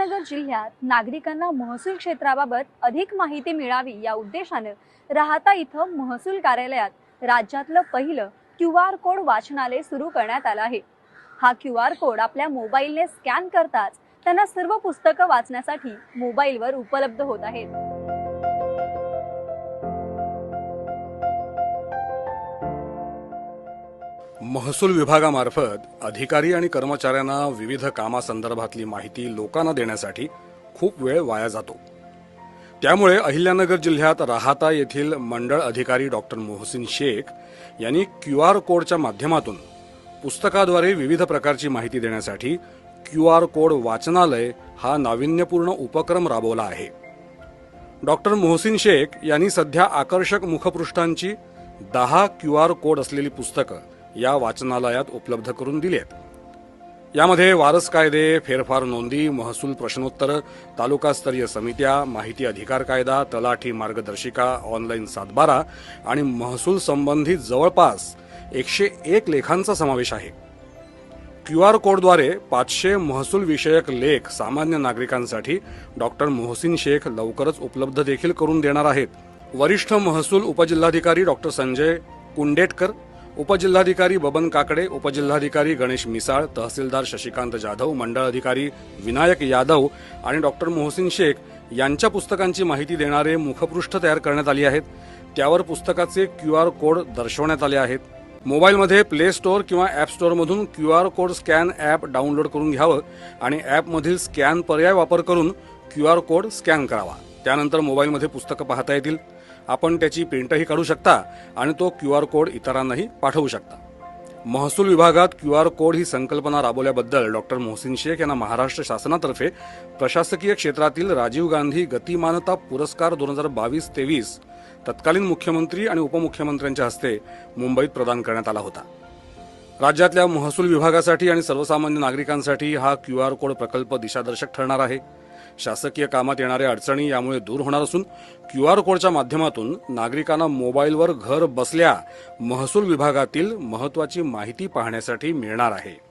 अहमदनगर जिल्ह्यात नागरिकांना महसूल क्षेत्राबाबत अधिक माहिती मिळावी या उद्देशानं राहता इथं महसूल कार्यालयात राज्यातलं पहिलं क्यू आर कोड वाचनालय सुरू करण्यात आलं आहे. हा क्यू आर कोड आपल्या मोबाईलने स्कॅन करताच त्यांना सर्व पुस्तकं वाचण्यासाठी मोबाईलवर उपलब्ध होत आहेत. महसूल विभागामार्फत अधिकारी आणि कर्मचाऱ्यांना विविध कामासंदर्भातली माहिती लोकांना देण्यासाठी खूप वेळ वाया जातो. त्यामुळे अहिल्यानगर जिल्ह्यात राहाता येथील मंडळ अधिकारी डॉक्टर मोहसिन शेख यांनी क्यू आर कोडच्या माध्यमातून पुस्तकाद्वारे विविध प्रकारची माहिती देण्यासाठी क्यू आर कोड वाचनालय हा नाविन्यपूर्ण उपक्रम राबवला आहे. डॉक्टर मोहसिन शेख यांनी सध्या आकर्षक मुखपृष्ठांची दहा क्यू आर कोड असलेली पुस्तकं या वाचनालयात उपलब्ध करून दिली आहेत यामध्ये वारस कायदे फेरफार नोंदी महसूल प्रश्नोत्तर तालुकास्तरीय समित्या माहिती अधिकार कायदा तलाठी मार्गदर्शिका ऑनलाईन सातबारा आणि महसूल संबंधित जवळपास एकशे एक लेखांचा समावेश आहे. क्यू आर कोडद्वारे पाचशे महसूल विषयक लेख सामान्य नागरिकांसाठी डॉक्टर मोहसिन शेख लवकरच उपलब्ध देखील करून देणार आहेत. वरिष्ठ महसूल उपजिल्हाधिकारी डॉक्टर संजय कुंडेटकर उपजिल्हाधिकारी बबन काकडे उपजिल्हाधिकारी गणेश मिसाळ तहसीलदार शशिकांत जाधव मंडळ अधिकारी विनायक यादव आणि डॉक्टर मोहसिन शेख यांच्या पुस्तकांची माहिती देणारे मुखपृष्ठ तयार करण्यात आली आहेत. त्यावर पुस्तकाचे क्यू आर कोड दर्शवण्यात आले आहेत. मोबाईलमध्ये प्ले स्टोअर किंवा ॲप स्टोअरमधून Q R code scan app download करून घ्यावं आणि ॲपमधील स्कॅन पर्याय वापर करून क्यू आर कोड स्कॅन करावा. त्यानंतर मोबाईलमध्ये पुस्तकं पाहता येतील. आपण त्याची प्रिंटही काढू शकता आणि तो क्यू आर कोड इतरांनाही पाठवू शकता. महसूल विभागात क्यू आर कोड ही संकल्पना राबवल्याबद्दल डॉक्टर मोहसिन शेख यांना महाराष्ट्र शासनातर्फे प्रशासकीय क्षेत्रातील राजीव गांधी गतिमानता पुरस्कार दोन हजार बावीस तेवीस तत्कालीन मुख्यमंत्री आणि उपमुख्यमंत्र्यांच्या हस्ते मुंबईत प्रदान करण्यात आला होता. राज्यातल्या महसूल विभागासाठी आणि सर्वसामान्य नागरिकांसाठी हा क्यू आर कोड प्रकल्प दिशादर्शक ठरणार आहे. शासकीय कामात येणाऱ्या अडचणी यामुळे दूर होणार असून क्यू आर कोडच्या माध्यमातून नागरिकांना मोबाईलवर घर बसल्या महसूल विभागातील महत्वाची माहिती पाहण्यासाठी मिळणार आहे.